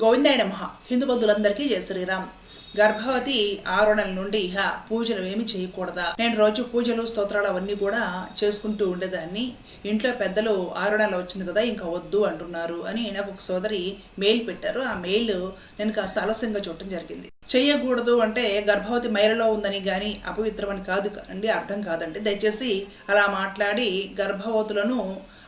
గోవిందాయ నమ. హిందూ బంధువులందరికీ జయ శ్రీరామ్. గర్భవతి ఆరు నెలల నుండి ఇహ పూజలు ఏమి చేయకూడదా? నేను రోజు పూజలు స్తోత్రాలు అవన్నీ కూడా చేసుకుంటూ ఉండేదాన్ని. ఇంట్లో పెద్దలు ఆరు నెలలు వచ్చింది కదా ఇంకా వద్దు అంటున్నారు అని నాకు ఒక సోదరి మెయిల్ పెట్టారు. ఆ మెయిల్ నేను కాస్త ఆలస్యంగా చూడటం జరిగింది. చేయకూడదు అంటే గర్భవతి మైలలో ఉందని కానీ అపవిత్రమని కాదు అండి అర్థం కాదండి. దయచేసి అలా మాట్లాడి గర్భవతులను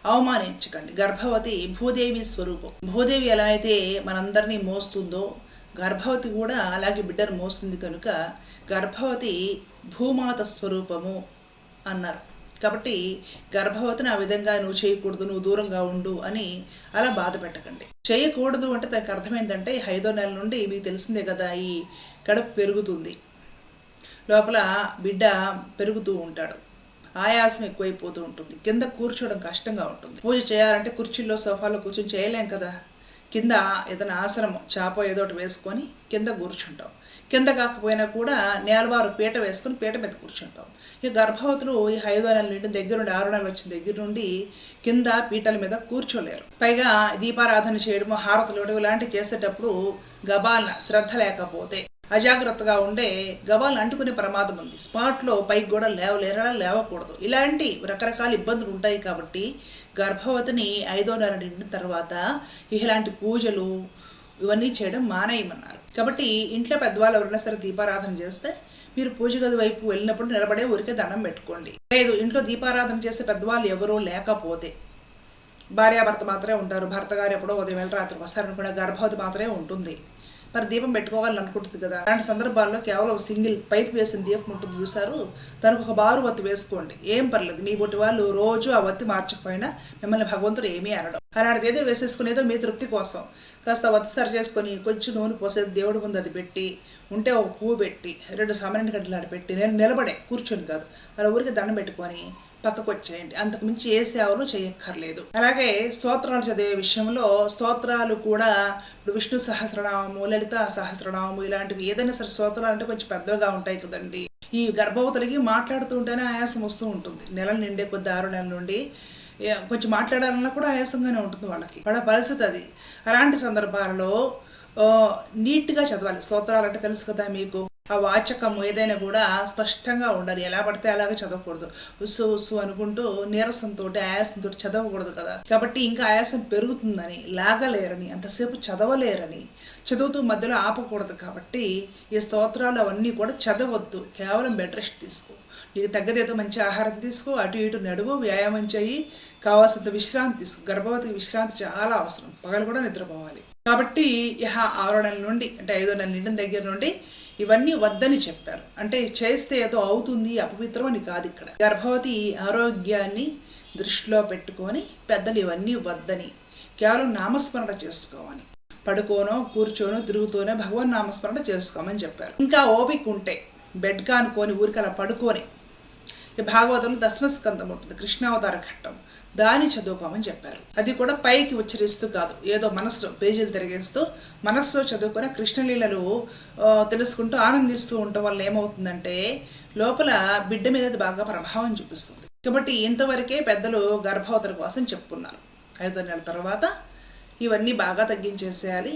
అవమానించకండి. గర్భవతి భూదేవి స్వరూపం. భూదేవి ఎలా అయితే మనందరినీ మోస్తుందో గర్భవతి కూడా అలాగే బిడ్డను మోస్తుంది కనుక గర్భవతి భూమాత స్వరూపము అన్నారు. కాబట్టి గర్భవతిని ఆ విధంగా నువ్వు చేయకూడదు నువ్వు దూరంగా ఉండు అని అలా బాధ పెట్టకండి. చేయకూడదు అంటే దానికి అర్థమైందంటే ఐదో నెల నుండి మీకు తెలిసిందే కదా ఈ కడుపు పెరుగుతుంది. లోపల బిడ్డ పెరుగుతూ ఉంటాడు. ఆయాసం ఎక్కువైపోతూ ఉంటుంది. కింద కూర్చోవడం కష్టంగా ఉంటుంది. పూజ చేయాలంటే కుర్చీల్లో సోఫాలో కూర్చొని చేయలేం కదా. కింద ఏదైనా ఆసనము చాప ఏదో ఒకటి వేసుకొని కింద కూర్చుంటాం. కింద కాకపోయినా కూడా నేలవారు పీట వేసుకొని పీట మీద కూర్చుంటాం. ఈ గర్భవతులు ఈ ఐదో నెలల నుండి దగ్గర నుండి ఆరు నెలలు వచ్చిన దగ్గర నుండి కింద పీటల మీద కూర్చోలేరు. పైగా దీపారాధన చేయడము హారతలు ఇవ్వడం ఇలాంటివి చేసేటప్పుడు గబాలన శ్రద్ధ లేకపోతే అజాగ్రత్తగా ఉండే గవాలు అంటుకునే ప్రమాదం ఉంది. స్పాట్లో పైకి కూడా లేవలేరా లేవకూడదు. ఇలాంటి రకరకాల ఇబ్బందులు ఉంటాయి కాబట్టి గర్భవతిని ఐదో నెల నిండిన తర్వాత ఇలాంటి పూజలు ఇవన్నీ చేయడం మానేయమన్నారు. కాబట్టి ఇంట్లో పెద్దవాళ్ళు ఎవరైనా సరే దీపారాధన చేస్తే మీరు పూజ గది వైపు వెళ్ళినప్పుడు నిలబడే ఊరికే దండం పెట్టుకోండి. లేదు ఇంట్లో దీపారాధన చేసే పెద్దవాళ్ళు ఎవరూ లేకపోతే భార్యాభర్త మాత్రమే ఉంటారు. భర్త గారు ఎప్పుడో ఉదయం వెళ్ళి రాత్రికి వస్తారనుకున్న గర్భవతి మాత్రమే ఉంటుంది. మరి దీపం పెట్టుకోవాలనుకుంటుంది కదా. అలాంటి సందర్భాల్లో కేవలం సింగిల్ పైప్ వేసిన దీపం ఉంటుంది చూసారు దానికి ఒక బారు వత్తి వేసుకోండి. ఏం పర్లేదు. మీ బొట్టి వాళ్ళు రోజు ఆ వత్తి మార్చకపోయినా మిమ్మల్ని భగవంతుడు ఏమీ అనడం. అలాంటిది ఏదో వేసేసుకునేదో మీ తృప్తి కోసం. కాస్త వత్తి సరి చేసుకొని కొంచెం నూనె పోసేది దేవుడి ముందు అది పెట్టి ఉంటే ఒక పువ్వు పెట్టి రెండు సామాన్య గడ్డలు ఆడ పెట్టి నేను నిలబడే కూర్చొని కాదు. అలా ఊరికి దండం పెట్టుకొని పక్కకు వచ్చేయండి అంతకు మించి ఏ సేవలు చేయక్కర్లేదు. అలాగే స్తోత్రాలు చదివే విషయంలో స్తోత్రాలు కూడా ఇప్పుడు విష్ణు సహస్రనామము లలిత సహస్రనామము ఇలాంటివి ఏదైనా సరే స్తోత్రాలు అంటే కొంచెం పెద్దగా ఉంటాయి కదండి. ఈ గర్భవతులకి మాట్లాడుతూ ఉంటేనే ఆయాసం వస్తూ ఉంటుంది. నెలలు నిండే కొద్ది ఆరు నెలల నుండి కొంచెం మాట్లాడాలన్నా కూడా ఆయాసంగానే ఉంటుంది వాళ్ళకి. వాళ్ళ పరిస్థితి అది. అలాంటి సందర్భాలలో నీట్గా చదవాలి. స్తోత్రాలు అంటే తెలుసు కదా మీకు. ఆ వాచకం ఏదైనా కూడా స్పష్టంగా ఉండాలి. ఎలా పడితే అలాగే చదవకూడదు. ఉస్సు ఉస్సు అనుకుంటూ నీరసంతో ఆయాసంతో చదవకూడదు కదా. కాబట్టి ఇంకా ఆయాసం పెరుగుతుందని లాగలేరని అంతసేపు చదవలేరని చదువుతూ మధ్యలో ఆపకూడదు కాబట్టి ఈ స్తోత్రాలు అవన్నీ కూడా చదవద్దు. కేవలం బెడ్ రెస్ట్ తీసుకో. నీకు తగ్గదేదో మంచి ఆహారం తీసుకో. అటు ఇటు నడువు వ్యాయామం చేయి కావాల్సినంత విశ్రాంతి తీసుకో. గర్భవతికి విశ్రాంతి చాలా అవసరం. పగలు కూడా నిద్రపోవాలి. కాబట్టి ఇహ ఆరో నెలల నుండి అంటే ఐదో నెల నిండిన దగ్గర నుండి ఇవన్నీ వద్దని చెప్పారు. అంటే చేస్తే ఏదో అవుతుంది అపవిత్రం అని కాదు ఇక్కడ. గర్భవతి ఆరోగ్యాన్ని దృష్టిలో పెట్టుకొని పెద్దలు ఇవన్నీ వద్దని కేవలం నామస్మరణ చేసుకోవాలి పడుకోనో కూర్చోనో తిరుగుతూనే భగవన్ నామస్మరణ చేసుకోమని చెప్పారు. ఇంకా ఓపిక ఉంటే బెడ్ కానుకొని ఊరికి అలా పడుకొని భాగవతంలో దశమస్కందం ఉంటుంది కృష్ణావతార ఘట్టం. దాన్ని చదువుకోమని చెప్పారు. అది కూడా పైకి ఉచ్చరిస్తూ కాదు. ఏదో మనసులో పేజీలు తిరిగేస్తూ మనసులో చదువుకున్న కృష్ణలీలలు తెలుసుకుంటూ ఆనందిస్తూ ఉండటం వల్ల ఏమవుతుందంటే లోపల బిడ్డ మీద అది బాగా ప్రభావం చూపిస్తుంది. కాబట్టి ఇంతవరకే పెద్దలు గర్భవతుల కోసం చెప్పుకున్నారు. ఐదో నెలల తర్వాత ఇవన్నీ బాగా తగ్గించేసేయాలి.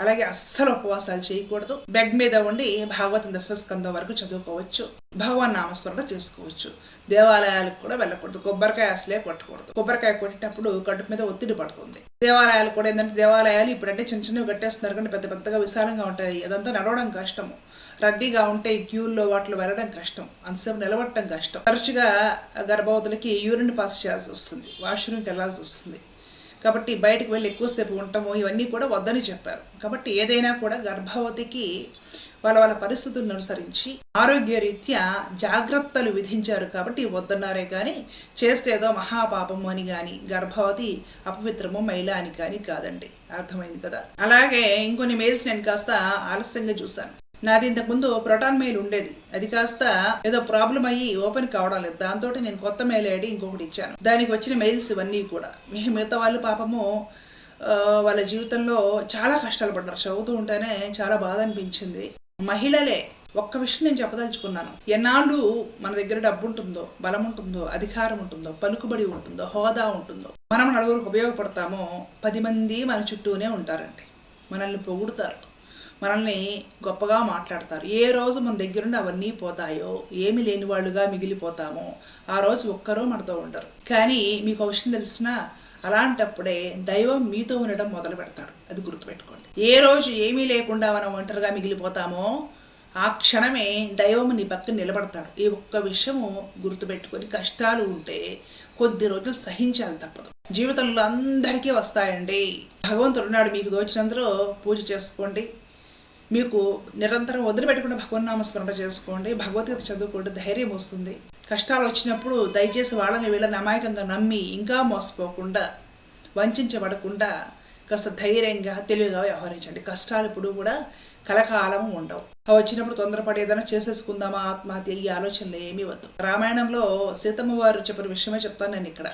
అలాగే అస్సలు ఉపవాసాలు చేయకూడదు. బెడ్ మీద ఉండి భాగవతం దశమస్కందం వరకు చదువుకోవచ్చు. భగవాన్ నామస్మరణ చేసుకోవచ్చు. దేవాలయాలకు కూడా వెళ్ళకూడదు. కొబ్బరికాయ అసలే కొట్టకూడదు. కొబ్బరికాయ కొట్టేటప్పుడు కడుపు మీద ఒత్తిడి పడుతుంది. దేవాలయాలు కూడా ఏంటంటే దేవాలయాలు ఇప్పుడంటే చిన్న చిన్నవి కట్టేస్తున్నారు కానీ పెద్ద పెద్దగా విశాలంగా ఉంటాయి. అదంతా నడవడం కష్టము. రద్దీగా ఉంటే క్యూల్లో వాటిలో వెళ్ళడం కష్టం. అంతసేపు నిలబడటం కష్టం. తరచుగా గర్భవతులకి యూరిన్ పాస్ చేయాల్సి వస్తుంది. వాష్రూమ్కి వెళ్ళాల్సి వస్తుంది. కాబట్టి బయటకు వెళ్ళి ఎక్కువసేపు ఉండటము ఇవన్నీ కూడా వద్దని చెప్పారు. కాబట్టి ఏదైనా కూడా గర్భవతికి వాళ్ళ వాళ్ళ పరిస్థితులను అనుసరించి ఆరోగ్యరీత్యా జాగ్రత్తలు విధించారు కాబట్టి వద్దన్నారే కానీ చేస్తే ఏదో మహాపాపము అని కానీ గర్భవతి అపవిత్రము మైల అని కానీ కాదండి. అర్థమైంది కదా? అలాగే ఇంకొన్ని మెయిల్స్ నేను కాస్త ఆలస్యంగా చూశాను. నాది ఇంతకుముందు ప్రోటాన్ మెయిల్ ఉండేది. అది కాస్త ఏదో ప్రాబ్లం అయ్యి ఓపెన్ కావడం లేదు. దాంతో నేను కొత్త మెయిల్ ఐడి ఇంకొకటి ఇచ్చాను. దానికి వచ్చిన మెయిల్స్ ఇవన్నీ కూడా. మిగతా వాళ్ళు పాపము వాళ్ళ జీవితంలో చాలా కష్టాలు పడ్డారు. చదువుతూ ఉంటేనే చాలా బాధ అనిపించింది. మహిళలే ఒక్క విషయం నేను చెప్పదలుచుకున్నాను. ఎన్నాళ్ళు మన దగ్గర డబ్బు ఉంటుందో బలం ఉంటుందో అధికారం ఉంటుందో పలుకుబడి ఉంటుందో హోదా ఉంటుందో మనం నలుగురికి ఉపయోగపడతామో పది మంది మన చుట్టూనే ఉంటారండి. మనల్ని పొగుడుతారు. మనల్ని గొప్పగా మాట్లాడతారు. ఏ రోజు మన దగ్గరుండి అవన్నీ పోతాయో ఏమి లేని వాళ్ళుగా మిగిలిపోతామో ఆ రోజు ఒక్కరూ మనతో ఉండరు. కానీ మీకు ఒక విషయం తెలిసిన అలాంటప్పుడే దైవం మీతో ఉండడం మొదలు పెడతాడు. అది గుర్తుపెట్టుకోండి. ఏ రోజు ఏమీ లేకుండా మనం ఒంటరిగా మిగిలిపోతామో ఆ క్షణమే దైవం నీ పక్కన నిలబడతాడు. ఈ ఒక్క విషయము గుర్తుపెట్టుకొని కష్టాలు ఉంటే కొద్ది రోజులు సహించాలి తప్పదు. జీవితంలో అందరికీ వస్తాయండి. భగవంతుడు మీకు దోచినందులో పూజ చేసుకోండి. మీకు నిరంతరం వదిలిపెట్టకుండా భగవన్నామ స్మరణ చేసుకోండి. భగవద్గీత చదువుకోండి. ధైర్యం వస్తుంది. కష్టాలు వచ్చినప్పుడు దయచేసి వాళ్ళని వీళ్ళని అమాయకంగా నమ్మి ఇంకా మోసపోకుండా వంచబడకుండా కాస్త ధైర్యంగా తెలివిగా వ్యవహరించండి. కష్టాలు ఇప్పుడు కూడా కలకాలం ఉండవు. అవి వచ్చినప్పుడు తొందరపడి ఏదైనా చేసేసుకుందామా ఆత్మహత్య ఈ ఆలోచనలు ఏమీ వద్దు. రామాయణంలో సీతమ్మ వారు చెప్పిన విషయమే చెప్తాను నేను ఇక్కడ.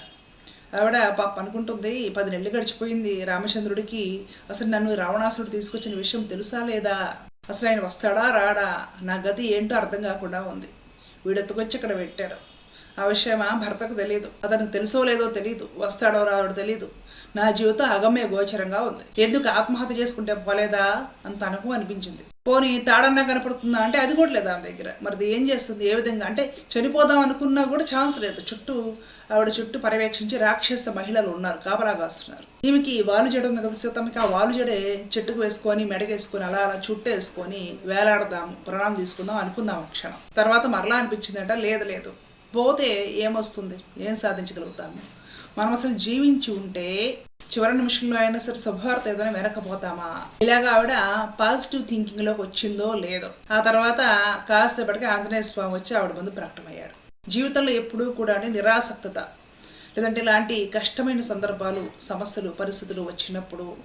ఆవిడ పాప అనుకుంటుంది పది నెలలు గడిచిపోయింది రామచంద్రుడికి అసలు నన్ను రావణాసురుడు తీసుకొచ్చిన విషయం తెలుసా లేదా? అసలు ఆయన వస్తాడా రాడా? నా గతి ఏంటో అర్థం కాకుండా ఉంది. వీడెత్తుకొచ్చి ఇక్కడ పెట్టాడు? ఆ విషయమా భర్తకు తెలియదు అతనికి తెలుసో లేదో తెలియదు వస్తాడో రావడో తెలియదు నా జీవితం అగమ్య గోచరంగా ఉంది. ఎందుకు ఆత్మహత్య చేసుకుంటే పోలేదా? అని తనకు అనిపించింది. పోనీ తాడన్నా కనపడుతుందా? అంటే అది కూడా లేదు ఆమె దగ్గర. మరి అది ఏం చేస్తుంది? ఏ విధంగా? అంటే చనిపోదాం అనుకున్నా కూడా ఛాన్స్ లేదు. చుట్టూ ఆవిడ చుట్టూ పర్యవేక్షించి రాక్షస మహిళలు ఉన్నారు కాపలా కాస్తున్నారు ఈమెకి వాలు జడ ఉంది కదా సీతమ్మకి. ఆ వాలు జడే చెట్టుకు వేసుకొని మెడకేసుకొని అలా అలా చుట్టూ వేసుకొని వేలాడదాం ప్రాణం తీసుకుందాం అనుకుందాం క్షణం. తర్వాత మరలా అనిపించిందంట లేదు లేదు. పోతే ఏమొస్తుంది? ఏం సాధించగలుగుతాము? మనం అసలు జీవించి ఉంటే చివరి నిమిషంలో అయినా సరే శుభవార్త ఏదైనా వెనకపోతామా? ఇలాగ ఆవిడ పాజిటివ్ థింకింగ్లోకి వచ్చిందో లేదో. ఆ తర్వాత కాసేపటికి ఆంజనేయ స్వామి వచ్చి ఆవిడ ముందు ప్రకటమయ్యాడు. జీవితంలో ఎప్పుడూ కూడా నిరాసక్తత. లేదంటే ఇలాంటి కష్టమైన సందర్భాలు సమస్యలు పరిస్థితులు వచ్చినప్పుడు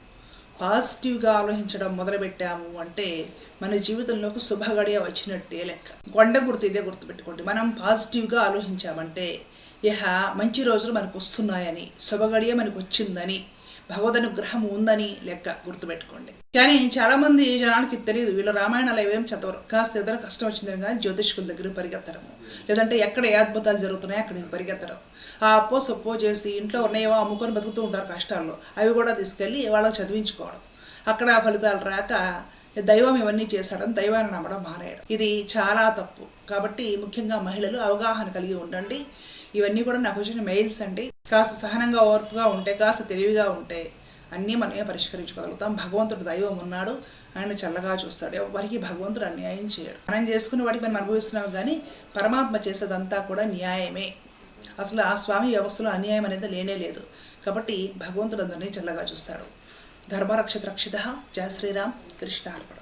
పాజిటివ్గా ఆలోచించడం మొదలుపెట్టాము అంటే మన జీవితంలోకి శుభగడియ వచ్చినట్టే లెక్క. కొండ గుర్తు ఇదే గుర్తుపెట్టుకోండి. మనం పాజిటివ్గా ఆలోచించామంటే ఇహ మంచి రోజులు మనకు వస్తున్నాయని శుభగడియ మనకు వచ్చిందని భగవద్ ఉందని లెక్క గుర్తుపెట్టుకోండి. కానీ చాలా మంది జనానికి తెలియదు వీళ్ళు రామాయణాలు ఏం చదవరు. కాస్త ఇద్దరు కష్టం వచ్చిందని కానీ జ్యోతిష్కుల దగ్గర పరిగెత్తడము. లేదంటే ఎక్కడ ఏ అద్భుతాలు జరుగుతున్నాయో అక్కడికి పరిగెత్తడం. ఆ అప్పో సొప్పో చేసి ఇంట్లో ఉన్నాయేవో అమ్ముకొని బతుకుతూ ఉంటారు కష్టాల్లో. అవి కూడా తీసుకెళ్ళి వాళ్ళకి చదివించుకోవడం. అక్కడ ఫలితాలు రాక దైవం ఇవన్నీ చేశాడని దైవాన్ని నమ్మడం మానేయడం. ఇది చాలా తప్పు. కాబట్టి ముఖ్యంగా మహిళలు అవగాహన కలిగి ఉండండి. ఇవన్నీ కూడా నాకు వచ్చిన మెయిల్స్ అండి. కాస్త సహనంగా ఓర్పుగా ఉంటే కాస్త తెలివిగా ఉంటే అన్నీ మనమే పరిష్కరించుకోగలుగుతాం? భగవంతుడు దైవం ఉన్నాడు ఆయన చల్లగా చూస్తాడు. ఎవరికి భగవంతుడు అన్యాయం చేయడు. మనం చేసుకున్న వాడికి మనం అనుభవిస్తున్నాం కానీ పరమాత్మ చేసేదంతా కూడా న్యాయమే. అసలు ఆ స్వామి వ్యవస్థలో అన్యాయం అనేది లేనే లేదు. కాబట్టి భగవంతుడు అందరినీ చల్లగా చూస్తాడు. ధర్మరక్షత రక్షిత. జయ శ్రీరామ్. కృష్ణ అర్పణ